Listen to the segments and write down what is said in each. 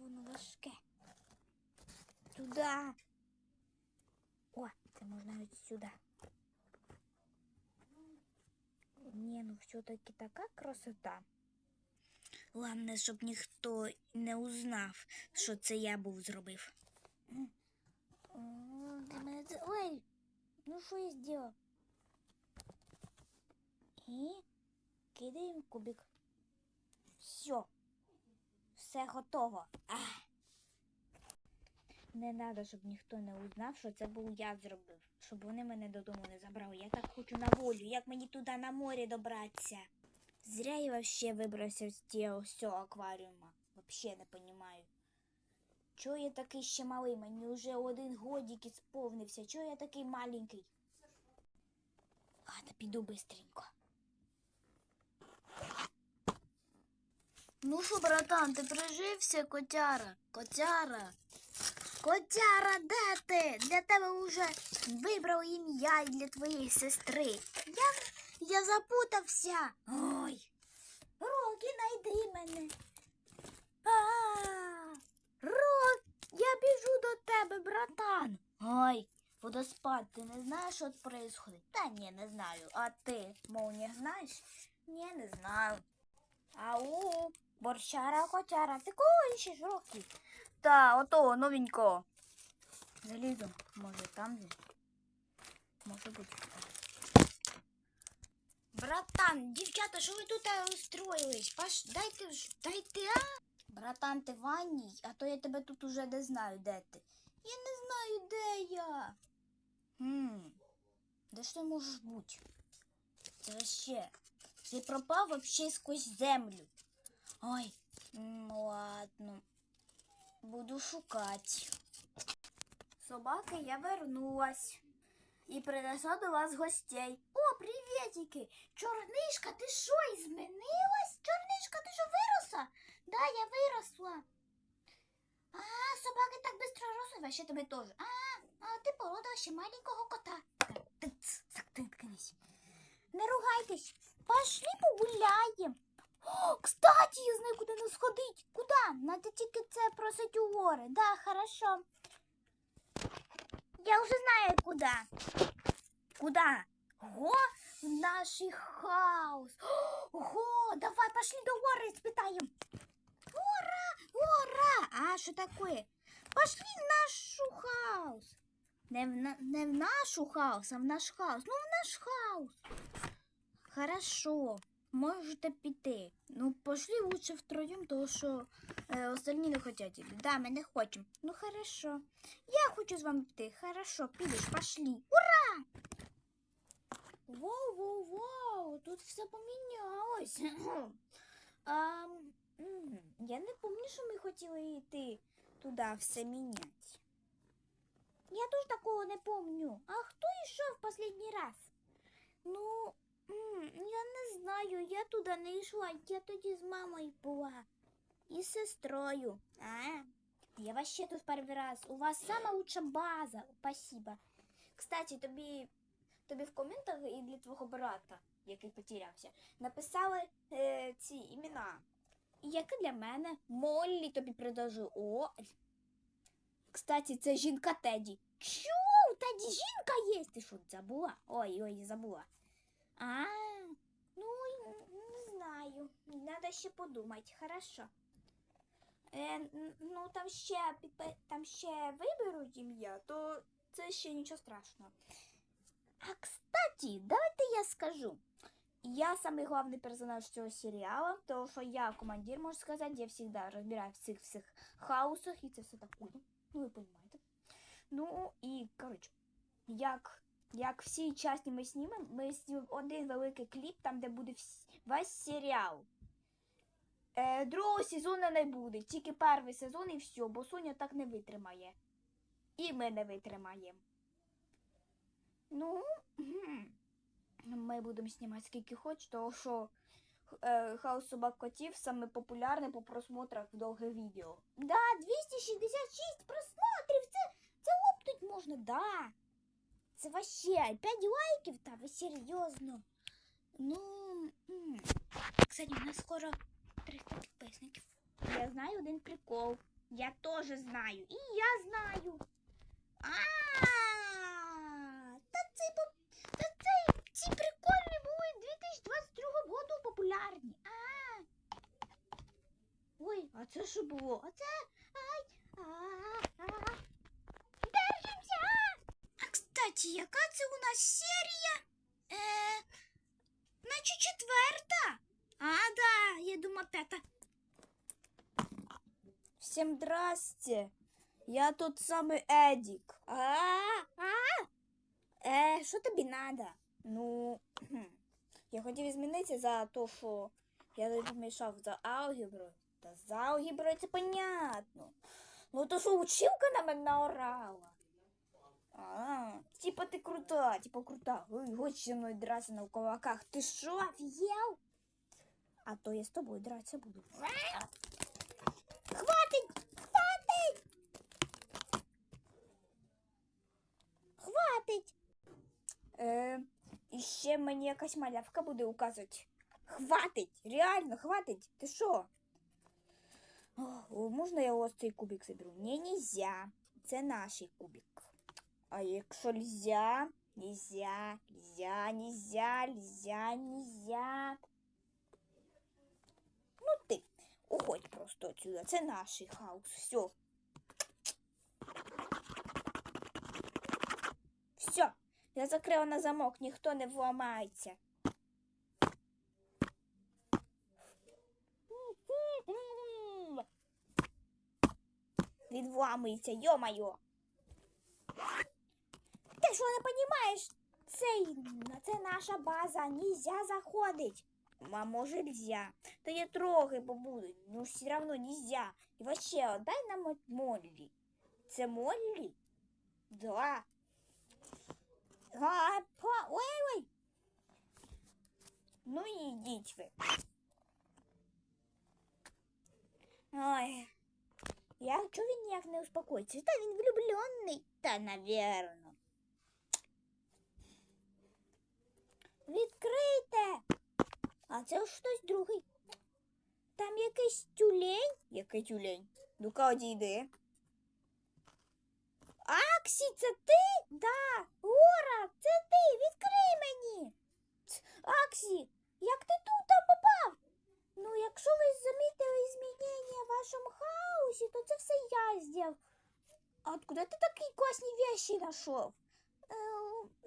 воно важке. Туди. О, це можна ось сюди. Ні, ну все-таки така красота. Головне, щоб ніхто не узнав, що це я був зробив. Ой, ну що я зробив? І кидаємо кубик. Все. Все готово. Ах. Не треба, щоб ніхто не узнав, що це був я зробив. Щоб вони мене додому не забрали. Я так хочу на волю. Як мені туди на морі добратися? Зря я вообще вибрався з цього акваріума. Вообще не понімаю. Чого я такий ще малий? Мені вже один годик сповнився. Чого я такий маленький? Ладно, піду быстренько. Ну що, братан, ти прижився, котяра? Котяра? Котяра, де ти? Для тебе вже вибрав ім'я і для твоєї сестри. Я, я запутався. Ой. Рокі, найди мене. Рок, я біжу до тебе, братан. Ой, водоспад, ти не знаєш, що происходит? Та ні, не знаю. А ти, мов, не знаєш? Ні, не знаю. Ау, борщара, котяра, ти кого іщеш, Рокі? Та, ото, новенько. Залізу, може там де? Може бути. Братан, дівчата, що ви тут устроїлись? Паш, дайте, ж- дайте, а? Братан, ти в а то я тебе тут уже не знаю, де ти. Я не знаю, де я. Хм, де ж ти можеш бути? Це вообще. Ти пропав вообще сквозь землю. Ой, м, ладно. Буду шукати. Собаки, я вернулась. І принесла до вас гостей. О, привітики! Чорнишка, ти що, і змінилась? Чорнишка, ти що виросла? Да, я виросла. А, собаки так швидко ростуть, а тебе теж. А, а ти породила ще маленького кота. Тиц, Заткнись. Не ругайтесь. Пошли погуляємо. Кстати, я знаю, куди нас ходить. Куда? Надо тільки це просить у гори. Да, хорошо. Я вже знаю, куда. Куда? Го, в наш хаус. Го, давай пошли до гори спитаем. Гора, гора. А що таке? Пошли в нашу хаус. Не в, на, не в нашу хаус, а в наш хаус. Ну, в наш хаус. Хорошо, можете піти. Ну, пошли лучше втроєм, тому що е, остальні не хочуть іти. Да, ми не хочемо. Ну, хорошо. Я хочу з вами піти. Хорошо, підеш, пошли. Ура! Воу, воу, воу, тут все помінялось. а, я не пам'ятаю, що ми хотіли йти туди все міняти. Я теж такого не помню. А хто йшов в останній раз? Ну, я не знаю, я туди не йшла, я тоді з мамою була. І з сестрою. А, я вообще тут перший раз. У вас сама база. Спасибо. Кстати, тобі, тобі в коментах і для твого брата, який потерявся, написали е, ці імена. Як і для мене, Моллі тобі предложу. О. Кстати, це жінка Теді. Чо? У Теді жінка є? Ти що, забула? Ой, ой, забула. А, ну, не знаю. Надо ще подумати. Хорошо. Е, ну, там ще, там ще виберуть ім'я, то це ще нічого страшного. А кстати, давайте я скажу. Я самый главный персонаж цього серіалу, тому що я командир, можу сказати, я завжди розбираю в цих всіх хаосах і це все таке. Ну, ви розумієте. Ну і, коротше, як, як всі часті ми знімемо, ми знімемо один великий кліп, там, де буде весь серіал. Е, другого сезону не буде, тільки перший сезон і все, бо Соня так не витримає. І ми не витримаємо. Ну, ми будемо знімати скільки хоч, тому що е, Хаос собак котів саме популярне по просмотрах в довге відео. Да, 266 просмотрів, це, це лопнуть можна, да. Це вообще 5 лайків, та ви серйозно. Ну, кстати, у нас скоро 300 підписників. Я знаю один прикол. Я теж знаю. І я знаю. А, та це та це ці прикольні були 2022 году популярні. А. Ой, а це що було? А це. Ай. А, а. Кстати, яка це у нас серія? Е, наче четверта. А, да, я думаю, п'ята. Всем здрасте. Я тот самый Эдик. А, а? Е, що тобі надо? Ну, я хотів змінитися за те, що я помішав за алгеброю. Та за алгеброю це понятно. Ну то що училка на мене наорала. А, типа ти крута, типа крута. Ой, хочеш зі мною драться на кулаках. Ти що, офігел? А то я з тобою драться буду. Хватить! Хватить! Хватить! Е, і ще мені якась малявка буде указувати. Хватить! Реально, хватить! Ти що? Можна я ось цей кубик заберу? Ні, нельзя. Це наш кубик. А якщо нельзя, нельзя, нельзя, нельзя, нельзя, нельзя. Ну ти, уходь просто отсюда. Це наш хаус. Все. Все. Я закрила на замок, ніхто не вламається. Відвламується, йо-майо. Ти що не розумієш? Це, це наша база, нельзя заходить. А може нельзя. Та я трохи побуду, ну все равно нельзя. І вообще, дай нам Моллі. Це Моллі? Да. А, по... Ой, ой. Ну і йдіть ви. Ой. Я чого він ніяк не успокоїться? Та він влюблений. Та, навірно. Відкрийте. А це ж хтось другий. Там якийсь тюлень. Який тюлень? Ну-ка одійди. Аксі, це ти? Да. Гора, це ти. Відкрий мені. Аксі, як ти тут там попав? Ну, якщо ви замітили змінення в вашому хаосі, то це все я зробив. А откуда ти такі класні вещі знайшов?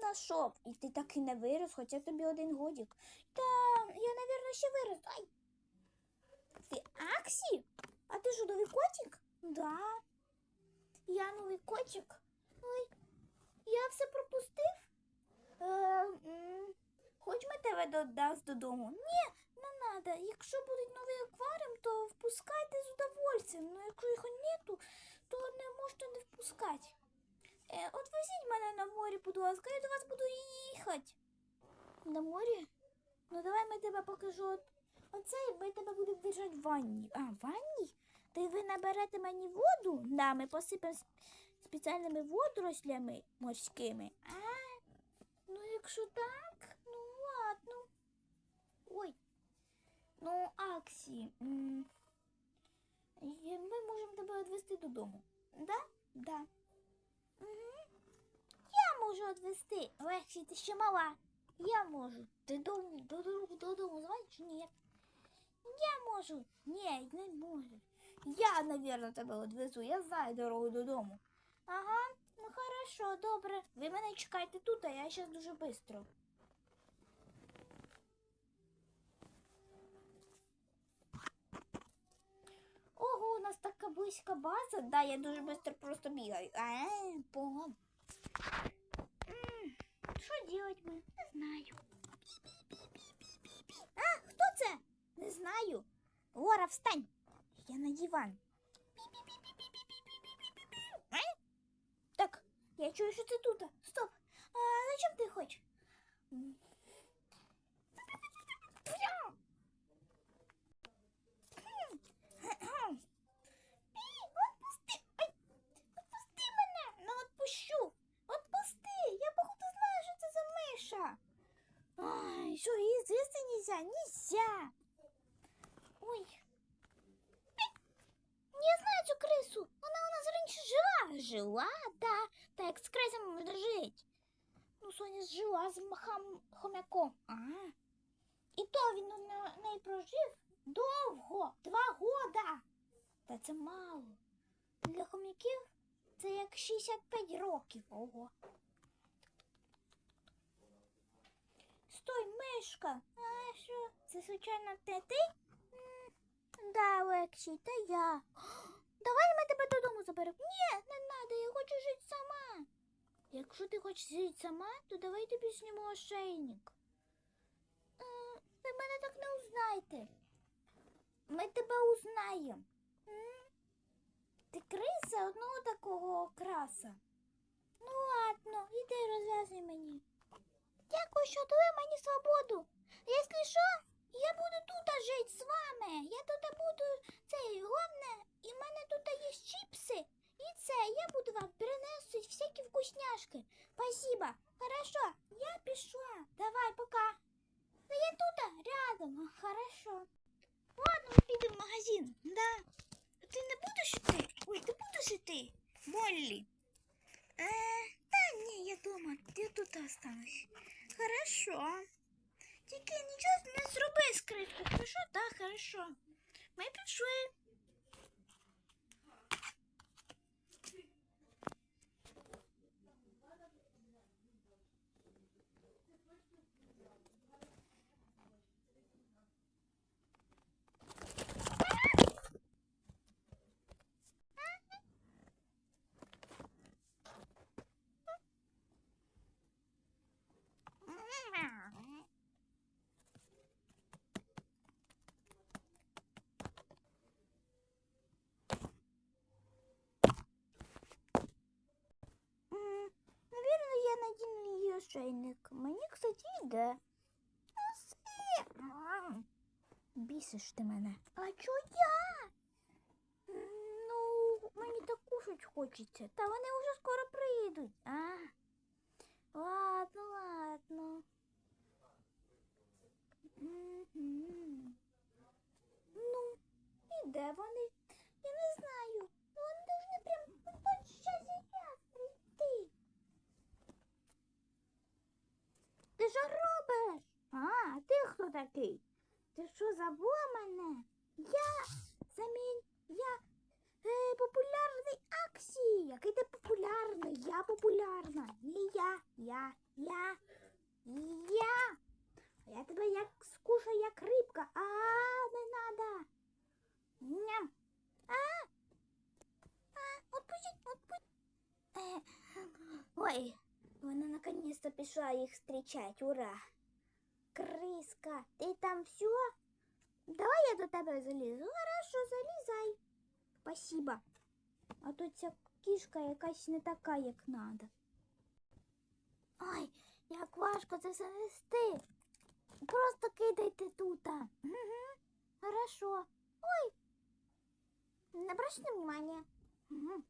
Е, Нашов. І ти так і не вирос, хоча тобі один годик. Та я, навірно, ще вирос. Ай. Ти Аксі? А ти ж новий котик? Да. Я новий котик. Ой, я все пропустив. Е, хоч ми тебе додасть додому. Ні, не надо. Якщо буде новий акваріум, то впускайте з удовольствием. Ну, якщо його нету, то не можете не впускати. Е, от мене на морі, будь ласка, я до вас буду їхати. На морі? Ну давай ми тебе покажу. Оце ми тебе будемо держати в ванні. А, в ванні? Та ви наберете мені воду? Да, ми посипемо спеціальними водорослями морськими. А, ну якщо так, ну ладно. Ой. Ну, Аксі, ми можемо тебе відвезти додому. Да? Да. Угу. Можу відвезти. Лексі, ти ще мала. Я можу. Ти додому, додому, додому звониш? Ні. Я можу. Ні, не можу. Я, навірно, тебе відвезу. Я знаю дорогу додому. Ага, ну хорошо, добре. Ви мене чекайте тут, а я зараз дуже швидко. Ого, у нас така близька база. Да, я дуже швидко просто бігаю. А, погано. Що делать ми? Не знаю. А, хто це? Не знаю. Лора, встань. Я на диван. Так, я чую, що ти тут. Стоп. А зачем ти хочеш? М. Пі, Отпусти. Ай, отпусти мене. Ну отпущу. Отпусти. Я походу знаю, що це за миша. Ай, що, її звісти нельзя? Нельзя. Ой. Пі. Я знаю цю крису. Жила, та, та як з крисами можна жить. Ну, Соня жила з махам хомяком. А. І то він на неї прожив довго, два года. Та це мало. Для хомяків це як 65 років. Ого. Стой, мишка. А що? Це звичайно те ти? М, Да, Лексій, та я. Давай ми тебе додому заберемо. Ні, не надо, я хочу жити сама. Якщо ти хочеш жити сама, то давай тобі зніму ошейник. Е, Ви мене так не узнаєте. Ми тебе узнаємо. Ти криса одного такого окраса. Ну ладно, іди розв'язуй мені. Дякую, що дали мені свободу. Якщо що, я буду тут жити з вами. Я тут буду цей головне, і в мене тут є чіпси. І це я буду вам приносити всякі вкусняшки. Спасибо. Хорошо, я пішла. Давай, пока. Да я тут рядом. А, Хорошо. Ладно, підемо в магазин. Да. Ти не будеш іти? Ой, ти будеш іти? Моллі. Е, та ні, я дома. Я тут останусь. Хорошо. Тільки нічого не зроби скрипку. Хорошо? Так, хорошо. Ми пішли. М, Наверно, я ошейник. Мені, кстати, йде. Бісиш ти мене. А чо я? Ну, мені так кушать хочеться. Та вони вже скоро приїдуть. А. Який ти популярний? Я популярна. Не я. Я. Я. Я. А я тебе як скушаю, як рибка. А, не надо. Ням. А. А, отпустіть, отпустіть. Е, Ой, вона наконец-то пішла їх зустрічати. Ура. Криска, ти там все? Давай я до тебе залізу. Хорошо, залізай. Спасибо. А то ця кішка якась не така, як надо. Ой, як важко це все нести. Просто кидайте тут. Угу. Хорошо. Ой. Не обращайте внимания. Угу.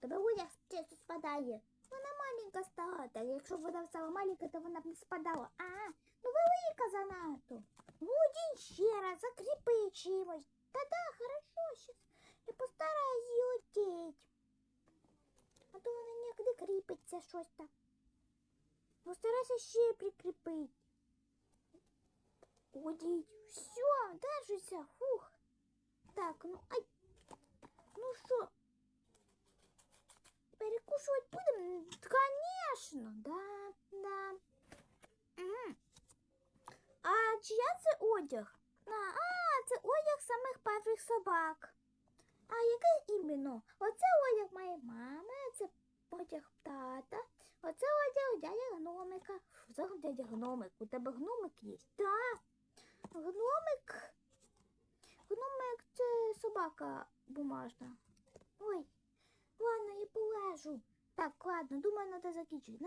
Тебе одяг часто спадає. Вона маленька стала, так якщо б вона стала маленька, то вона б не спадала. А, ну велика занадто. Один ще раз, закріпи чимось. Та-да, хорошо, щас. Я постараюсь її одеть. А то вона ніяк кріпиться щось там. Постарайся ще прикріпити. Одіть. Все, держися. Фух. Так, ну ай. Ну що? Перекушувати будемо? Конечно, да, да. М. А чия це одяг? А, а, це одяг самих перших собак. А який іменно? Оце одяг моєї мами, Це одяг тата, оце одяг дядя гномика. Що дядя гномик? У тебе гномик є? Так. Гномик. Гномик це собака бумажна. Ой, ладно, я полежу. Так, ладно, думаю, треба закінчити.